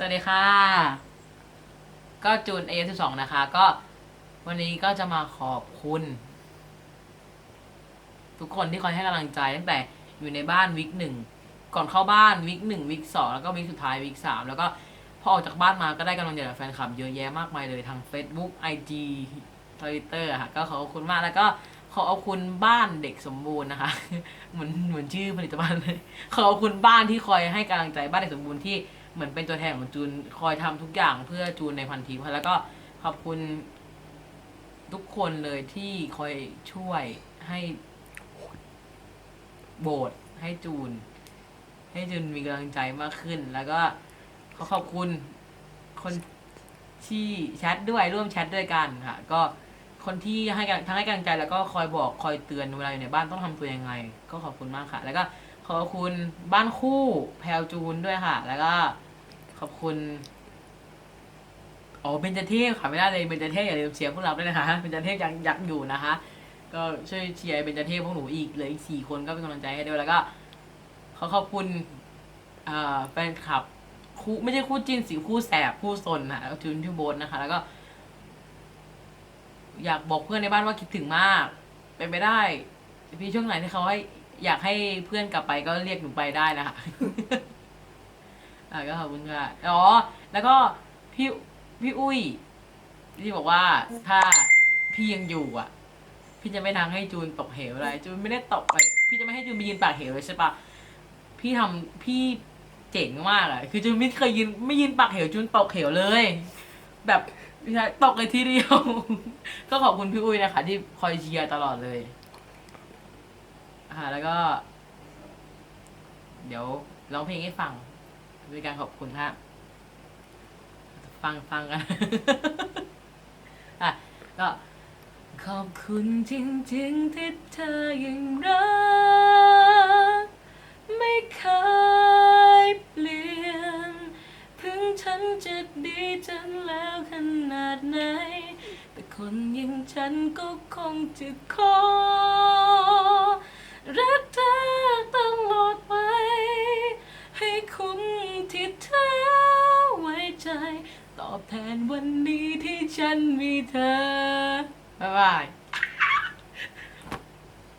สวัสดีค่ะ ก็จูน A12 นะคะ ก็วันนี้ก็จะมาขอบคุณ ทุกคนที่คอยให้กำลังใจตั้งแต่อยู่ในบ้านวิกหนึ่งก่อนเข้าบ้านวิกหนึ่งวิกสองแล้วก็วิกสุดท้ายวิกสามแล้วก็พอออกจากบ้านมาก็ได้กำลังใจจากแฟนคลับเยอะแยะมากมายเลยทาง Facebook IG Twitter อะค่ะ ก็ขอบคุณมากแล้วก็ขอขอบคุณบ้านเด็กสมบูรณ์นะคะ เหมือนเหมือนชื่อผลิตภัณฑ์เลยขอบคุณบ้านที่คอยให้กำลังใจบ้านเด็กสมบูรณ์ที่ เหมือนเป็นตัวแทนของจูนคอยทำทุกอย่างเพื่อจูนในพันทิปค่ะแล้วก็ขอบคุณทุกคนเลยที่คอยช่วยให้โบสให้จูน ให้จูนมีกำลังใจมากขึ้น แล้วก็ขอขอบคุณคนที่แชทด้วยร่วมแชทด้วยกันค่ะ ก็คนที่ให้ทั้งให้กำลังใจแล้วก็คอยบอกคอยเตือนเวลาอยู่ในบ้านต้องทำตัวยังไง ก็ขอบคุณมากค่ะ แล้วก็ขอบคุณบ้านคู่แพลวจูนด้วยค่ะ แล้วก็ ขอบคุณอ๋อเบนจเทพค่ะไม่ได้เลยเบนจเทพอย่าลืมเชียร์พวกเราด้วยนะคะเบนจเทพยังยักอยู่นะคะ ก็ช่วยเชียร์เบนจเทพพวกหนูอีกเหลยอีกสี่คนก็เป็นกำลังใจให้ด้วยแล้วก็ขอขอบคุณเอ่อแฟนคลับคู่ไม่ใช่คู่จิ้นสิคู่แสบคู่ซนนะแล้วจูนที่โบนนะคะ แล้วก็ อยากบอกเพื่อนในบ้านว่าคิดถึงมากเป็นไปได้พี่ช่วงไหนที่เขาให้อยากให้เพื่อนกลับไปก็เรียกหนูไปได้นะคะ อะก็ขอบคุณค่ะอ๋อ แล้วก็พี่พี่อุ้ย ที่บอกว่าถ้าพี่ยังอยู่อะ พี่จะไม่ทางให้จูนตกเหวอะไร จูนไม่ได้ตกเลยพี่จะไม่ให้จูนไปยืนปากเหวเลยใช่ปะพี่ทำพี่เจ๋งมากอะคือจูนไม่เคยยืนไม่ยืนปากเหวจูนตกเหวเลย แบบไม่ใช่ตกเลยทีเดียว ก็ขอบคุณพี่อุ้ยนะคะ ที่คอยเชียร์ตลอดเลยอ่าแล้วก็ เดี๋ยวร้องเพลงให้ฟัง เป็นการขอบคุณฮะฟังฟังกันอะก็ขอบคุณจริงๆที่เธอยังรัก ไม่เคยเปลี่ยนถึงฉันจะดีจนแล้วขนาดไหน แต่คนอยังฉันก็คงจะขอ ที่เธอไว้ใจ ตอบแทนวันนี้ที่ฉันมีเธอ บ๊ายบาย